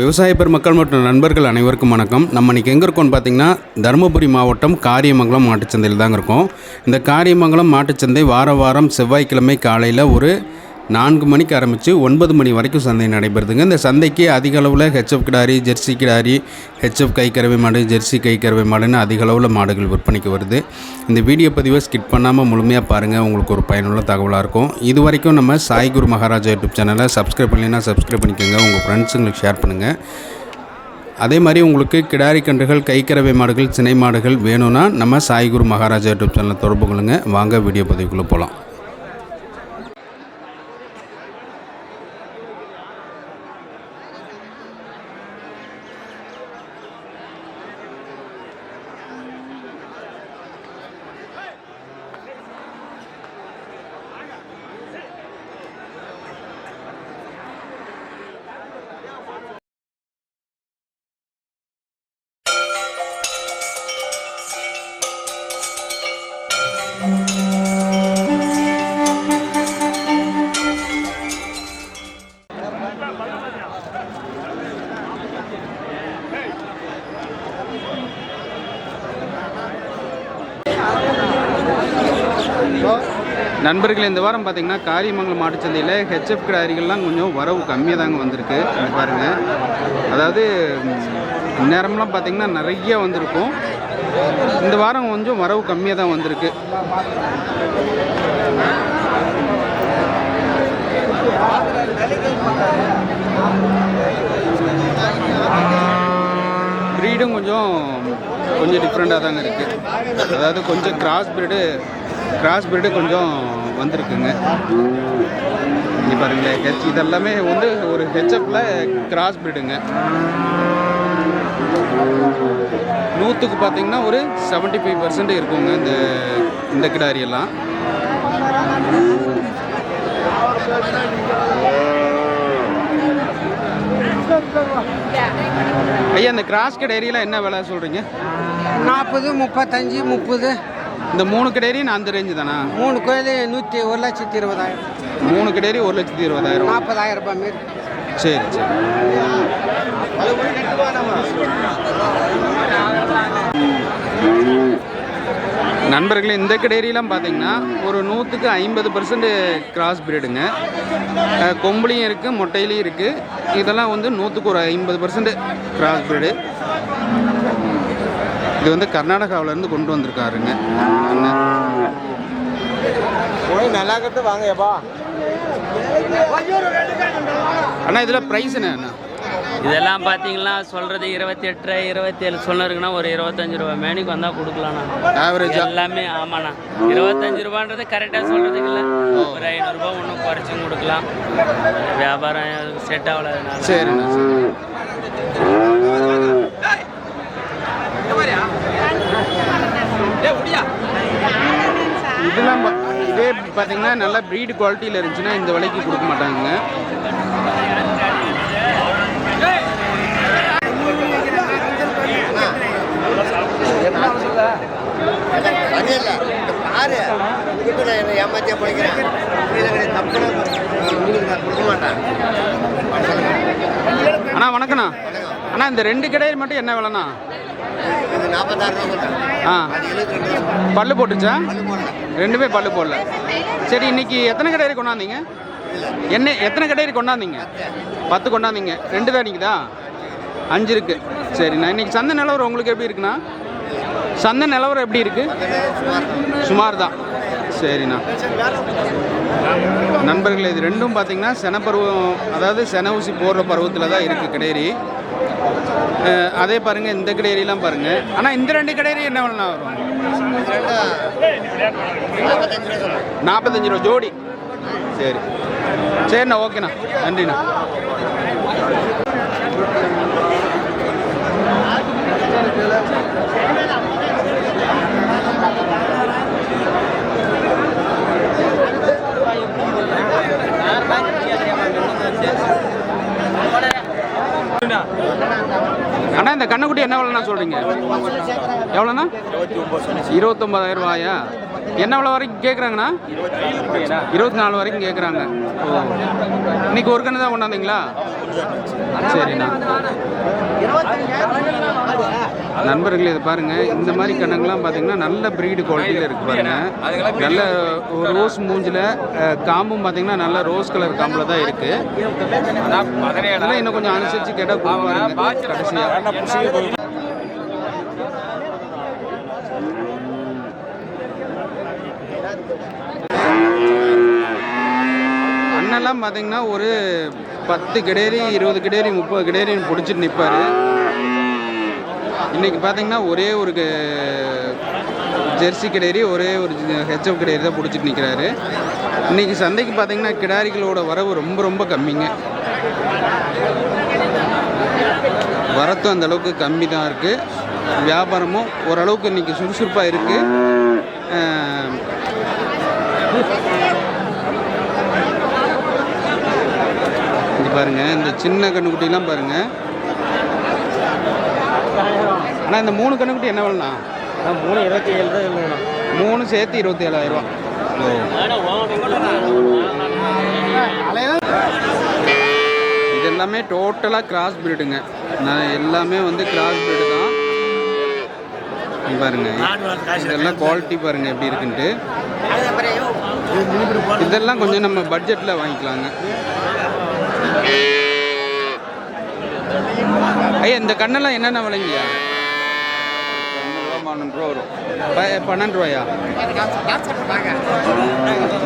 விவசாய பெருமக்கள் மற்றும் நண்பர்கள் அனைவருக்கும் வணக்கம். நம்ம இன்றைக்கி எங்கே இருக்கோம்னு பார்த்தீங்கன்னா தருமபுரி மாவட்டம் காரியமங்கலம் மாட்டுச்சந்தையில் தாங்க இருக்கோம். இந்த காரியமங்கலம் மாட்டுச்சந்தை வார வாரம் செவ்வாய்க்கிழமை காலையில் ஒரு நான்கு மணிக்கு ஆரம்பித்து ஒன்பது மணி வரைக்கும் சந்தை நடைபெறுதுங்க. இந்த சந்தைக்கு அதிக அளவில் ஹெச்எஃப் கிடாரி ஜெர்சி கிடாரி ஹெச்எஃப் கைக்கறவை மாடு ஜெர்சி கைக்கறவை மாடுன்னு அதிக அளவில் மாடுகள் விற்பனைக்கு வருது. இந்த வீடியோ பதிவை ஸ்கிப் பண்ணாமல் முழுமையாக பாருங்கள் உங்களுக்கு ஒரு பயனுள்ள தகவலாக இருக்கும். இது வரைக்கும் நம்ம சாய்குரு மகாராஜா யூடியூப் சேனலை சப்ஸ்கிரைப் பண்ணலைன்னா சப்ஸ்கிரைப் பண்ணிக்கோங்க. உங்கள் ஃப்ரெண்ட்ஸுங்களுக்கு ஷேர் பண்ணுங்கள் அதே மாதிரி உங்களுக்கு கிடாரி கன்றுகள் கைக்கறவை மாடுகள் சினை மாடுகள் வேணும்னா நம்ம சாய்குரு மகாராஜா யூடியூப் சேனலை தொடர்பு கொள்ளுங்க. வாங்க வீடியோ பதிவுக்குள்ளே போகலாம் நண்பர்கள் இந்த வாரம் பார்த்தீங்கன்னா காரியமங்கலம் மாட்டுச்சந்தையில் ஹெச்எஃப் கிடாரிகள்லாம் கொஞ்சம் வரவு கம்மியாக தாங்க வந்திருக்கு பாருங்கள் அதாவது நேரம்லாம் பார்த்தீங்கன்னா நிறைய வந்திருக்கும். இந்த வாரம் கொஞ்சம் வரவு கம்மியாக தான் வந்திருக்கு ப்ரீடும் கொஞ்சம் கொஞ்சம் டிஃப்ரெண்ட்டாக தாங்க இருக்குது அதாவது கொஞ்சம் கிராஸ் ப்ரீடு கிராஸ் பிரீடு கொஞ்சம் வந்திருக்குங்க. இங்கே பாருங்களேன் ஹெச் இதெல்லாமே வந்து ஒரு ஹெச்எப்பில் கிராஸ் பிரீடுங்க நூற்றுக்கு பார்த்தீங்கன்னா ஒரு 75% ஃபைவ் பர்சன்ட் இருக்குங்க இந்த இந்த கிடாரியெல்லாம். ஐயா இந்த கிராஸ் கிடேரியெல்லாம் என்ன விலை சொல்கிறீங்க நாற்பது முப்பத்தஞ்சு முப்பது. இந்த மூணு கிடேரி அந்த ரேஞ்சு தானா? மூணு கோயில் நூற்றி ஒரு லட்சத்தி இருபதாயிரம். மூணு கிடேரி ஒரு லட்சத்தி இருபதாயிரம். நாற்பதாயிரம் ரூபாய் மாரி சரி சரி. நண்பர்களே இந்த கிடேரியெல்லாம் பார்த்தீங்கன்னா ஒரு நூற்றுக்கு ஐம்பது பர்சன்ட் கிராஸ் பிரீடுங்க கொம்புலையும் இருக்குது மொட்டையிலையும் இருக்குது இதெல்லாம் வந்து நூற்றுக்கு ஒரு ஐம்பது பர்சன்ட் கிராஸ் பிரீடு இது வந்து கர்நாடகாவிலேருந்து கொண்டு வந்திருக்காருங்க. நல்லா கட்டு வாங்கப்பா அண்ணா இதில் ப்ரைஸ் என்ன அண்ணா? இதெல்லாம் பார்த்தீங்கன்னா சொல்கிறது இருபத்தி எட்டு இருபத்தி ஏழு சொன்னருக்குன்னா ஒரு இருபத்தஞ்சு ரூபா மேனிக்கு வந்தால் கொடுக்கலாண்ணா ஆவரேஜா எல்லாமே ஆமாண்ணா. இருபத்தஞ்சு ரூபான்றது கரெக்டாக சொல்கிறதுக்கு இல்லை. ஒரு ஐநூறுரூபா ஒன்றும் குறைச்சும் கொடுக்கலாம். வியாபாரம் செட் ஆகலதுனால சரிண்ணா. இதெல்லாம் இதே பார்த்தீங்கன்னா நல்லா ப்ரீடு குவாலிட்டியில் இருந்துச்சுன்னா இந்த விலைக்கு கொடுக்க மாட்டாங்க பாரு உங்ககிட்ட நான் என்ன ஏமாத்தியா பிடிக்கிறேன் தப்பு உங்களுக்கு நான் கொடுக்க மாட்டேன் அண்ணா வணக்கண்ணா அண்ணா இந்த ரெண்டு கடையில் மட்டும் என்ன விலைண்ணா? ஆ. பல்லு போட்டுச்சா? ரெண்டுமே பல்லு போடல. சரி இன்னைக்கு எத்தனை கடையில் கொண்டாந்தீங்க? என்ன எத்தனை கடையில் கொண்டாந்தீங்க? பத்து. கொண்டாந்தீங்க. ரெண்டு தான் நிற்குதா அஞ்சு இருக்கு. சரிண்ணா இன்னைக்கு சந்தை நிலவரம் உங்களுக்கு எப்படி இருக்குண்ணா சந்தை நிலவரம் எப்படி இருக்கு? சுமார் தான். சரிண்ணா. நண்பர்கள் இது ரெண்டும் பார்த்தீங்கன்னா செனப்பருவம் அதாவது சென ஊசி போடுற பருவத்தில் தான் இருக்குது கிடேரி. அதே பாருங்கள் இந்த கிடேரியெல்லாம் பாருங்கள் ஆனால் இந்த ரெண்டு கிடேரி என்ன வேணா வரும்? நாற்பத்தஞ்சு ரூபா ஜோடி. சரி. சரிண்ணா ஓகேண்ணா. நன்றிண்ணா. அண்ணா இந்த கண்ணுக்குட்டி என்ன விலைண்ணா சொல்கிறீங்க எவ்வளோண்ணா? இருபத்தொம்பதாயிரம் ரூபாயா? என்ன விலை வரைக்கும் கேட்குறாங்கண்ணா இருபத்தி நாலு வரைக்கும் கேட்குறாங்க இன்னைக்கு ஒரு கண்ணு தான் கொண்டாந்தீங்களா? சரிண்ணா. நண்பர்களே இது பாருங்க. இந்த மாதிரி கண்ணுங்கெல்லாம் பார்த்தீங்கன்னா நல்ல ப்ரீடு குவாலிட்டியில் இருக்கு பாருங்க. நல்ல ஒரு ரோஸ் மூஞ்சில் காம்பும் பார்த்தீங்கன்னா நல்ல ரோஸ் கலர் காம்பில் தான் இருக்கு. அதெல்லாம் இன்னும் கொஞ்சம் அனுசரித்து கேட்டால் கொடுப்பாருங்க கடைசியாக அண்ணெல்லாம் பார்த்தீங்கன்னா ஒரு பத்து கிடேரி இருபது கிடேரி முப்பது கிடேரின்னு பிடிச்சிட்டு நிற்பார் இன்னைக்கு பார்த்தீங்கன்னா ஒரே ஒரு க- ஜெர்சி கிடேரி ஒரே ஒரு ஹெச்எஃப் கிடேரி தான் பிடிச்சிட்டு நிற்கிறாரு இன்னைக்கு சந்தைக்கு பார்த்தீங்கன்னா கிடாரிகளோட வரவு ரொம்ப ரொம்ப கம்மிங்க. வரத்தும் அந்த அளவுக்கு கம்மி தான் இருக்குது வியாபாரமும் ஓரளவுக்கு இன்னைக்கு சுறுசுறுப்பாக இருக்குது இங்க பாருங்க இந்த சின்ன கண்ணுக்குட்டிலாம் பாருங்கள் அண்ணா இந்த மூணு கண்ணுக்குட்டி என்ன விலைண்ணா? மூணு இருபத்தி ஏழு தான் இல்லைண்ணா மூணு சேர்த்து இருபத்தி ஏழாயிரம் இது எல்லாமே டோட்டலாக கிராஸ் பிரீடுங்க நான் எல்லாமே வந்து கிராஸ் பிரீடு தான். பாருங்க. இதெல்லாம் குவாலிட்டி பாருங்க எப்படி இருக்குன்ட்டு. இதெல்லாம் கொஞ்சம் நம்ம பட்ஜெட்டில் வாங்கிக்கலாங்க. ஐயா இந்த கண்ணெல்லாம் என்னென்ன விலைங்கய்யா? பன்னெண்டு ரூபா வரும். பன்னெண்டு ரூபாயா?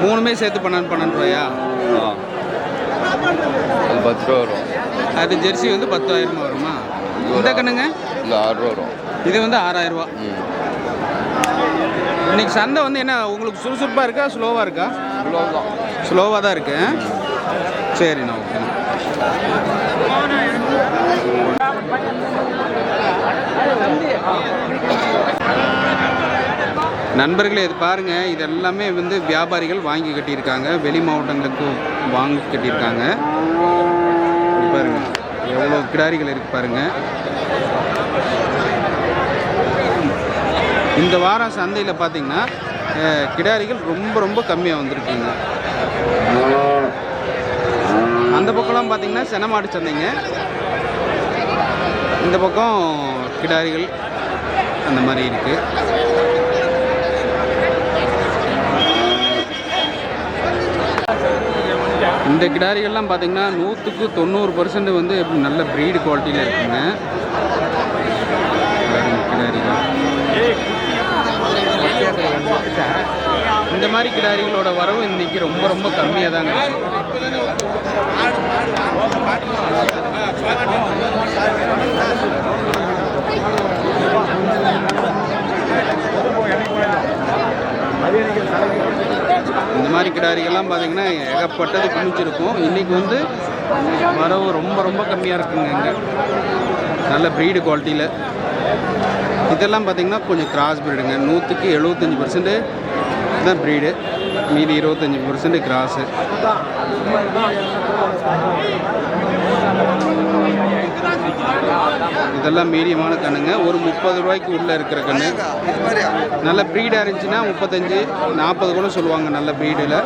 மூணுமே சேர்த்து பன்னெண்டு பன்னெண்டு ரூபாயா? பத்து ரூபா வரும். அது ஜெர்சி வந்து பத்தாயிரமா வருமா? இந்த கண்ணுங்க? இந்த ஆறு ரூபா வரும். இது வந்து ஆறாயிரம் ரூபா. இன்னைக்கு சந்தை வந்து என்ன உங்களுக்கு சுறுசுறுப்பாக இருக்கா ஸ்லோவாக இருக்கா? இவ்வளோ தான். ஸ்லோவாக தான் இருக்கு. சரிண்ணா ஓகேண்ணா. நண்பர்களே இது பாருங்கள் இது எல்லாமே வந்து வியாபாரிகள் வாங்கி கட்டியிருக்காங்க. வெளி மாவட்டங்களுக்கு வாங்கி கட்டியிருக்காங்க. பாருங்க எவ்வளோ கிடாரிகள் இருக்கு பாருங்க. இந்த வாரம் சந்தையில் பார்த்தீங்கன்னா கிடாரிகள் ரொம்ப ரொம்ப கம்மியாக வந்திருக்குங்க. அந்த பக்கம்லாம் பார்த்தீங்கன்னா செனமாடு சந்தைங்க. இந்த பக்கம் கிடாரிகள் அந்த மாதிரி இருக்குது இந்த கிடாரிகள்லாம் பார்த்தீங்கன்னா நூற்றுக்கு தொண்ணூறு பர்சன்ட் வந்து நல்ல ப்ரீடு குவாலிட்டியில் இருக்குங்க. கிடாரிகள். இந்த மாதிரி கிடாரிகளோட வரவு இன்னைக்கு ரொம்ப ரொம்ப கம்மியாக தாங்க இருக்கு. இந்த மாதிரி கிடாரிகள்லாம் பார்த்தீங்கன்னா ஏகப்பட்டது குமிச்சிருக்கும் இன்றைக்கி வந்து வரவு ரொம்ப ரொம்ப கம்மியாக இருக்குங்க இங்கே. நல்ல ப்ரீடு குவாலிட்டியில் இதெல்லாம் பார்த்திங்கன்னா கொஞ்சம் கிராஸ் ப்ரீடுங்க நூற்றுக்கு எழுபத்தஞ்சி பர்சன்ட் தான் ப்ரீடு மீதி இருபத்தஞ்சி பர்சன்ட் கிராஸு இதெல்லாம் மீடியமான கண்ணுங்க. ஒரு முப்பது ரூபாய்க்கு உள்ளே இருக்கிற கண்ணு. நல்ல ப்ரீடாக இருந்துச்சுன்னா முப்பத்தஞ்சு நாற்பது கூட சொல்லுவாங்க நல்ல ப்ரீடில்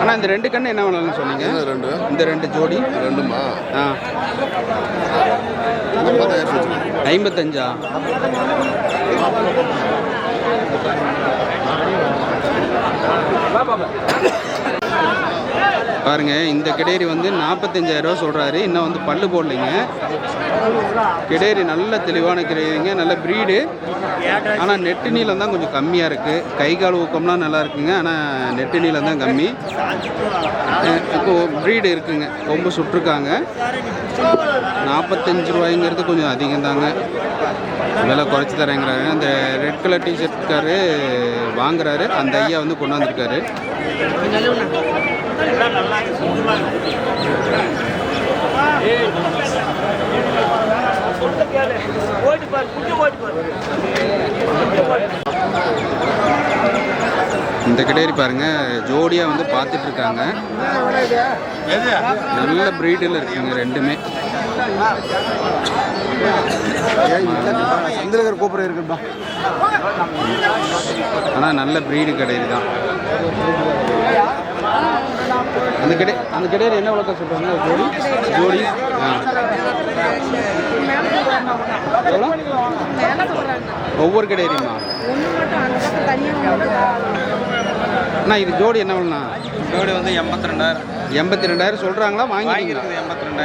ஆனால் இந்த ரெண்டு கண்ணு என்ன வேணாலும் சொன்னீங்க? ரெண்டு? இந்த ரெண்டு ஜோடி? ரெண்டுமா? ஆ. ஐம்பதாயிரம் ஐம்பத்தஞ்சா? பாருங்க இந்த கிடேரி வந்து நாற்பத்தஞ்சாயிரம் ரூபா சொல்கிறாரு இன்னும் வந்து பல்லு போடலைங்க. கிடேரி நல்ல தெளிவான கிடேரிங்க நல்ல ப்ரீடு ஆனால் நெட்டு நீளம் தான் கொஞ்சம் கம்மியாக இருக்குது கை கால் ஊக்கம்லாம் நல்லா இருக்குங்க ஆனால் நெட்டு நீளம் தான் கம்மி. இப்போ ப்ரீடு இருக்குங்க. ரொம்ப சுட்டிருக்காங்க. நாற்பத்தஞ்சு ரூபாய்ங்கிறது கொஞ்சம் அதிகம் தாங்க விலை குறைச்சி தரேங்கிறாரு அந்த ரெட் கலர் டிஷர்ட்காரு வாங்குறாரு. அந்த ஐயா வந்து கொண்டு வந்திருக்காரு. இந்த கிடேரி பாருங்க ஜோடியாக வந்து பார்த்துட்டு இருக்காங்க. நல்ல ப்ரீடில் இருக்குங்க ரெண்டுமே. சந்திரகர் கோபுரம் இருக்குப்பா ஆனால் நல்ல ப்ரீடு கிடையாது தான். அந்த கிடை அந்த கிடையாது என்ன விளக்கம் சொல்கிறாங்க ஜோடி? ஜோடி? ஆ. எவ்வளோ? ஒவ்வொரு கிடையாதுமா அண்ணா இது ஜோடி என்ன விலைண்ணா? ஜோடி வந்து எண்பத்தி ரெண்டாயிரம். எண்பத்தி ரெண்டாயிரம் சொல்கிறாங்களா வாங்கிட்டீங்களா?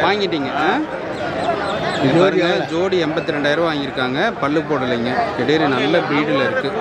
வாங்கிட்டீங்க. இது ஜோடி எண்பத்தி ரெண்டாயிரம் வாங்கியிருக்காங்க. பல்லு போடலைங்க. திடீர்னு நல்ல ப்ரீடில் இருக்குது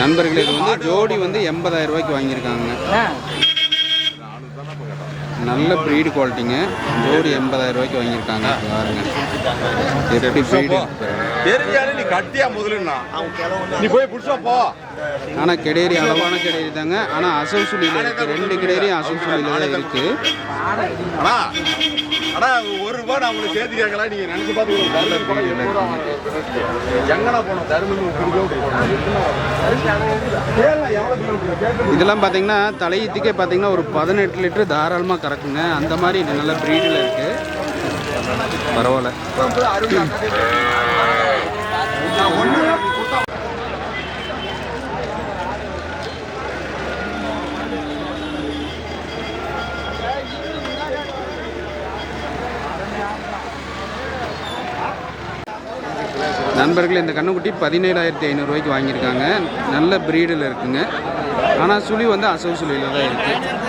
நண்பர்களே இது வந்து ஜோடி வந்து எண்பதாயிரம் ரூபாய்க்கு வாங்கியிருக்காங்க. நல்ல ப்ரீடு குவாலிட்டிங்க ஜோடி எண்பதாயிரம் ரூபாய்க்கு வாங்கியிருக்காங்க. பாருங்க. எப்படி ப்ரீடு கட்டியா முதலுன்னா? நீ போய் புடிச்சா போ. ஆனால் கிடேரி அளவான கிடேரி தாங்க. ஆனால் அசல் சுழியில் இருக்குது ரெண்டு கிடேரியும் அசல் சுழியில் தான் இருக்குது அண்ணா அண்ணா ஒரு ரூபாய் நான் உங்களுக்கு சேர்த்து கேட்கலாம் நீங்க நினைச்சு பார்த்து ரூபா. எங்கண்ணா போனோம்? இதெல்லாம் பார்த்தீங்கன்னா தலையீத்துக்கே பார்த்தீங்கன்னா ஒரு பதினெட்டு லிட்டர் தாராளமாக கறக்குங்க. அந்த மாதிரி நல்ல ப்ரீடில் இருக்குது பரவாயில்ல. நண்பர்கள் இந்த கண்ணுக்குட்டி பதினேழாயிரத்தி ஐநூறுரூவாய்க்கு வாங்கியிருக்காங்க. நல்ல ப்ரீடில் இருக்குங்க. ஆனால் சுழி வந்து அசவு சுழியில் தான் இருக்குது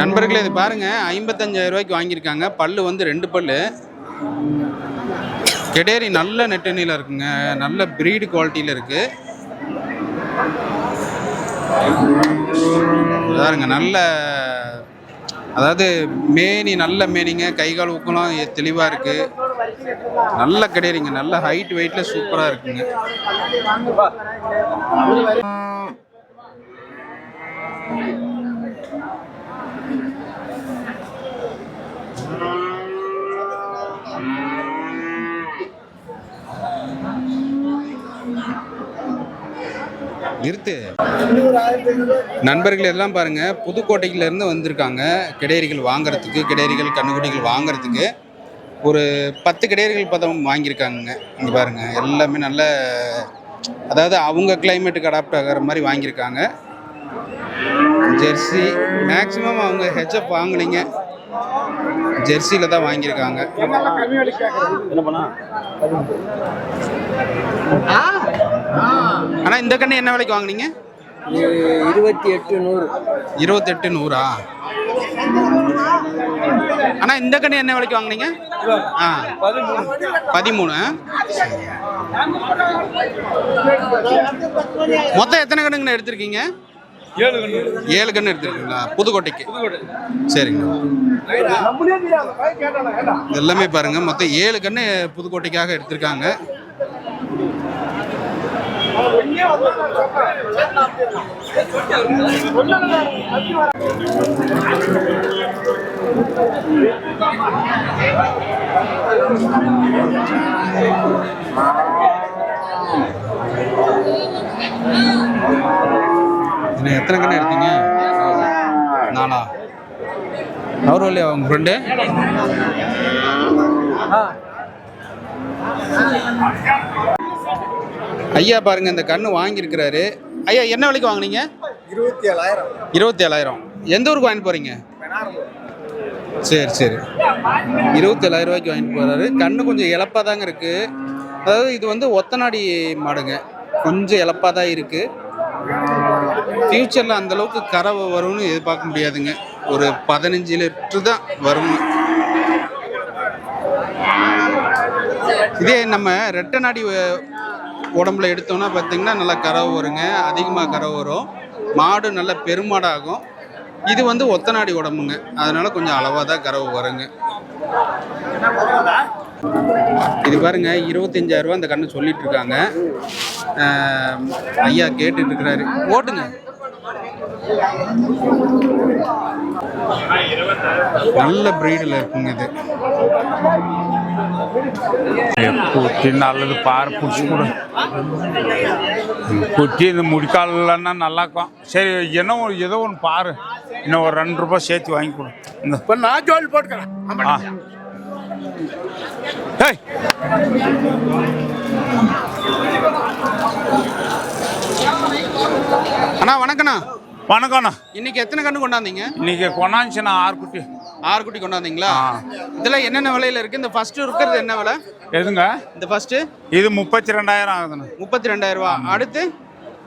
நண்பர்களே இது பாருங்க. ஐம்பத்தஞ்சாயிரம் ரூபாய்க்கு வாங்கியிருக்காங்க. பல்லு வந்து ரெண்டு பல்லு. கெடேரி நல்ல நெட்டணியில் இருக்குங்க. நல்ல ப்ரீடு குவாலிட்டியில் இருக்கு. பாருங்க நல்ல அதாவது மேனி நல்ல மேனிங்க. கை கால் ஊக்கெல்லாம் தெளிவாக இருக்குது நல்ல கிடையாதுங்க நல்ல ஹைட் வெயிட்டில் சூப்பராக இருக்குங்க. நிறுத்து நண்பர்கள் எல்லாம் பாருங்க புதுக்கோட்டையில இருந்து வந்திருக்காங்க. கிடேரிகள் வாங்குறதுக்கு கிடேரிகள் கண்ணுக்குட்டிகள் வாங்குறதுக்கு. ஒரு பத்து கிடேரிகள் பதம் வாங்கியிருக்காங்க இங்கே பாருங்க எல்லாமே நல்ல அதாவது அவங்க கிளைமேட்டுக்கு அடாப்ட் ஆகிற மாதிரி வாங்கியிருக்காங்க. ஜெர்சி மேக்ஸிமம் அவங்க ஹெச்எப் வாங்கலைங்க ஜெர்சியில் தான் வாங்கியிருக்காங்க. ஆனால் இந்த கண்ணு என்ன விலைக்கு வாங்குனீங்க? இருபத்தி எட்டு நூறு. இருபத்தெட்டு நூறா? அண்ணா இந்த கண்ணு என்ன விலைக்கு வாங்குனீங்க? ஆ பதிமூணு. மொத்தம் எத்தனை கண்ணுங்கண்ணா எடுத்திருக்கீங்க? ஏழு கண்ணு எடுத்திருக்கீங்களா? புதுக்கோட்டைக்கு. சரிங்க எல்லாமே பாருங்க மொத்தம் ஏழு கண்ணு புதுக்கோட்டைக்காக எடுத்திருக்காங்க. இன்னும் எத்தனை கண்ணு எடுத்தீங்க? நாலா? அவரும் இல்லையா உங்க ஃப்ரெண்டு ஐயா பாருங்க இந்த கண்ணு வாங்கியிருக்கிறாரு. ஐயா என்ன விலைக்கு வாங்குனீங்க? இருபத்தி ஏழாயிரம் இருபத்தி ஏழாயிரம் எந்த ஊருக்கு வாங்கிட்டு போறீங்க? சரி சரி. இருபத்தேழாயிரம் ரூபாய்க்கு வாங்கிட்டு போகிறாரு கண்ணு கொஞ்சம் இழப்பாக தாங்க இருக்குது அதாவது இது வந்து ஒத்தநாடி மாடுங்க. கொஞ்சம் இழப்பாக தான் இருக்குது ஃப்யூச்சரில் அந்தளவுக்கு கரை வரும்னு எதிர்பார்க்க முடியாதுங்க. ஒரு பதினஞ்சு லிட்டர் தான் வரும் இதே நம்ம ரெட்டை நாடி அஹ், உடம்புல எடுத்தோம்னா பார்த்தீங்கன்னா நல்லா கறவை வருங்க அதிகமாக கறவை வரும். மாடு நல்ல பெருமாடாகும். இது வந்து ஒத்தநாடி உடம்புங்க. அதனால கொஞ்சம் அளவாக தான் கறவை வருங்க. இது பாருங்க இருபத்தஞ்சாயிரம் ரூபா அந்த கண்ணு சொல்லிட்டு இருக்காங்க. ஐயா கேட்டுட்டு இருக்கிறாரு ஓட்டுங்க. நல்ல பிரீடில் இருக்குங்க இது. குட்டி நல்லது பாரு பிடிச்சி கொடு. குட்டி இந்த முடிக்காலன்னா நல்லா இருக்கும் சரி என்ன ஒரு ஏதோ ஒன்று பாரு. இன்னும் ஒரு ரெண்டு ரூபாய் சேர்த்து வாங்கி கொடு. இந்த இப்போ நான் ஜோல் போட்டுக்கிறேன். ஆ. ஏய். அண்ணா வணக்கண்ணா வணக்கம்ண்ணா. இன்னைக்கு எத்தனை கண்ணு கொண்டாந்தீங்க? இன்னைக்கு கொண்டாந்துச்சுண்ணா ஆறு குட்டி ஆறு குட்டி கொண்டாந்தீங்களா. இதெல்லாம் என்னென்ன விலையில இருக்கு? இந்த ஃபர்ஸ்ட் இருக்கிறது என்ன விலை? எதுங்க? இந்த ஃபர்ஸ்ட் இது முப்பத்தி ரெண்டாயிரம் ஆகுதுண்ணா. முப்பத்தி ரெண்டாயிரம் ரூபா அடுத்து?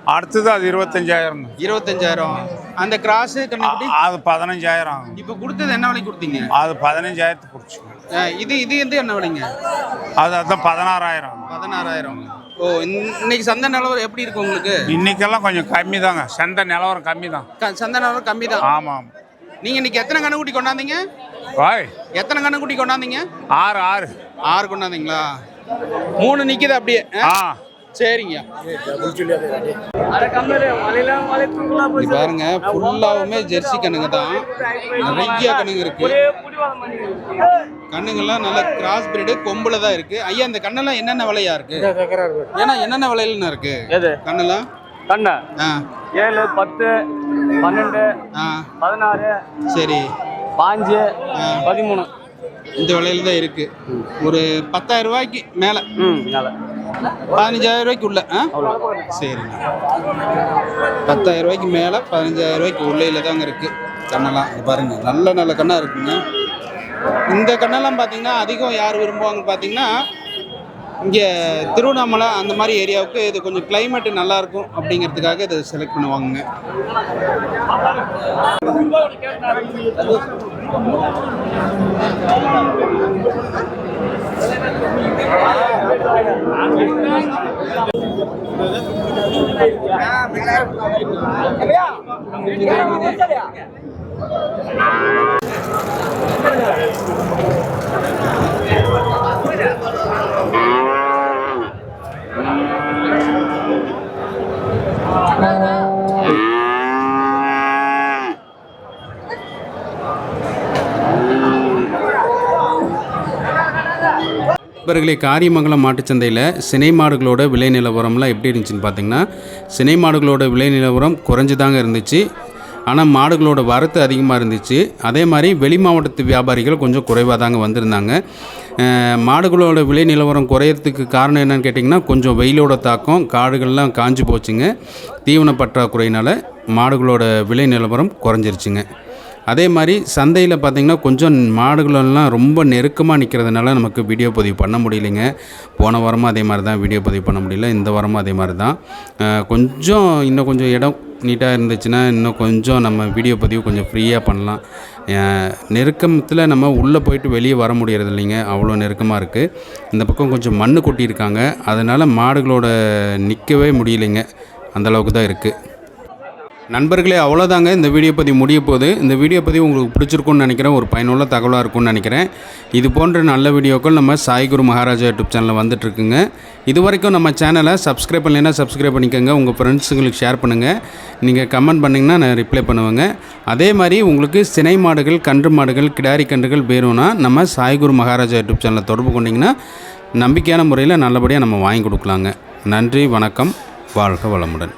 அடுத்தது அது இருபத்தஞ்சாயிரம். இருபத்தஞ்சாயிரம். அந்த கிராஸ் கண்ணுக்குட்டி? அது பதினஞ்சாயிரம் ஆகும் இப்போ கொடுத்தது என்ன விலைக்கு கொடுத்தீங்க? அது பதினஞ்சாயிரத்து பிடிச்சி அஹ் இது இது வந்து என்ன விலைங்க? அது அதான் பதினாறாயிரம். பதினாறாயிரம். ஓ இன்ன- இன்னைக்கு சந்தை நிலவரம் எப்படி இருக்கு உங்களுக்கு? இன்னைக்கெல்லாம் கொஞ்சம் கம்மி தாங்க சந்தை நிலவரம் கம்மி தான் சந்தை நிலவரம் கம்மி தான் ஆமாம். நீங்க இன்னைக்கு எத்தனை கண்ணுக்குட்டி கொண்டாந்தீங்க? வாய். எத்தனை கண்ணுக்குட்டி கொண்டாந்தீங்க? ஆறு ஆறு. ஆறு கொண்டாந்தீங்களா? மூணு நிக்குது அப்படியே. ஆ? சரிங்க. பாருங்க ஃபுல்லாவுமே ஜெர்சி கண்ணுங்க தான். நிறைய கண்ணுங்க இருக்கு. கண்ணுங்கெல்லாம் நல்ல கிராஸ் பிரீடு கொம்புல தான் இருக்கு. ஐயா இந்த கண்ணெல்லாம் என்னென்ன விலையா இருக்கு? ஏன்னா என்னென்ன விலையில இருக்கு? எது? கண்ணெல்லாம்? கண்ணா? ஆ. ஏழு பத்து பன்னெண்டு பதினாறு சரி. பாஞ்சு. பதிமூணு. இந்த விலையில தான் இருக்கு. ஒரு பத்தாயிரம் ரூபாய்க்கு மேல. பதினஞ்சாயிரம் ரூபாய்க்கு உள்ள ஆ? சரிங்க பத்தாயிரம் ரூபாய்க்கு மேலே பதினஞ்சாயிரம் ரூபாய்க்கு உள்ளையில தாங்க இருக்கு. கண்ணெல்லாம் பாருங்க. நல்ல நல்ல கண்ணா இருக்குங்க. இந்த கண்ணெல்லாம் பார்த்தீங்கன்னா அதிகம் யார் விரும்புவாங்கன்னு பார்த்தீங்கன்னா இங்கே திருவண்ணாமலை அந்த மாதிரி ஏரியாவுக்கு இது கொஞ்சம் கிளைமேட் நல்லா இருக்கும் அப்படிங்கிறதுக்காக இதை செலக்ட் பண்ணுவாங்க இவர்களே காரியமங்கலம் மாட்டுச்சந்தையில் சினை மாடுகளோட விலை நிலவரம்லாம் எப்படி இருந்துச்சுன்னு பார்த்தீங்கன்னா சினை மாடுகளோட விலை நிலவரம் குறைஞ்சு தாங்க இருந்துச்சு. ஆனால் மாடுகளோட வரத்து அதிகமாக இருந்துச்சு. அதே மாதிரி வெளி மாவட்டத்து வியாபாரிகள் கொஞ்சம் குறைவாக தாங்க வந்திருந்தாங்க. மாடுகளோட விலை நிலவரம் குறையிறதுக்கு காரணம் என்னன்னு கேட்டிங்கன்னா கொஞ்சம் வெயிலோட தாக்கம் காடுகள்லாம் காஞ்சு போச்சுங்க. தீவன பற்றாக்குறையினால் மாடுகளோட விலை நிலவரம் குறைஞ்சிருச்சுங்க. அதே மாதிரி சந்தையில் பார்த்திங்கன்னா கொஞ்சம் மாடுகளெல்லாம் ரொம்ப நெருக்கமாக நிற்கிறதுனால நமக்கு வீடியோ பதிவு பண்ண முடியலைங்க. போன வாரமும் அதே மாதிரி தான் வீடியோ பதிவு பண்ண முடியல. இந்த வாரமும் அதே மாதிரி தான். கொஞ்சம் இன்னும் கொஞ்சம் இடம் நீட்டாக இருந்துச்சுன்னா இன்னும் கொஞ்சம் நம்ம வீடியோ பதிவு கொஞ்சம் ஃப்ரீயாக பண்ணலாம். நெருக்கத்தில் நம்ம உள்ளே போயிட்டு வெளியே வர முடியறது இல்லைங்க அவ்வளோ நெருக்கமாக இருக்குது இந்த பக்கம் கொஞ்சம் மண்ணு கொட்டியிருக்காங்க. அதனால் மாடுகளோட நிற்கவே முடியலைங்க. அந்தளவுக்கு தான் இருக்குது நண்பர்களே அவ்வளோதாங்க இந்த வீடியோ பதிவு முடிய போகுது. இந்த வீடியோ பதிவு உங்களுக்கு பிடிச்சிருக்குன்னு நினைக்கிறேன். ஒரு பயனுள்ள தகவலாக இருக்கும்னு நினைக்கிறேன். இது போன்ற நல்ல வீடியோக்கள் நம்ம சாய்குரு மகாராஜா யூடியூப் சேனலில் வந்துட்டுருக்குங்க. இது வரைக்கும் நம்ம சேனலை சப்ஸ்கிரைப் பண்ணலைன்னா சப்ஸ்கிரைப் பண்ணிக்கோங்க. உங்கள் ஃப்ரெண்ட்ஸுங்களுக்கு ஷேர் பண்ணுங்கள் நீங்கள் கமெண்ட் பண்ணிங்கன்னா நான் ரிப்ளை பண்ணுவேங்க. அதே மாதிரி உங்களுக்கு சினை மாடுகள் கன்று மாடுகள் கிடாரி கன்றுகள் வேணும்னா நம்ம சாய்குரு மகாராஜா யூடியூப் சேனலை தொடர்பு கொண்டிங்கன்னா நம்பிக்கையான முறையில் நல்லபடியாக நம்ம வாங்கி கொடுக்கலாங்க. நன்றி வணக்கம். வாழ்க வளமுடன்.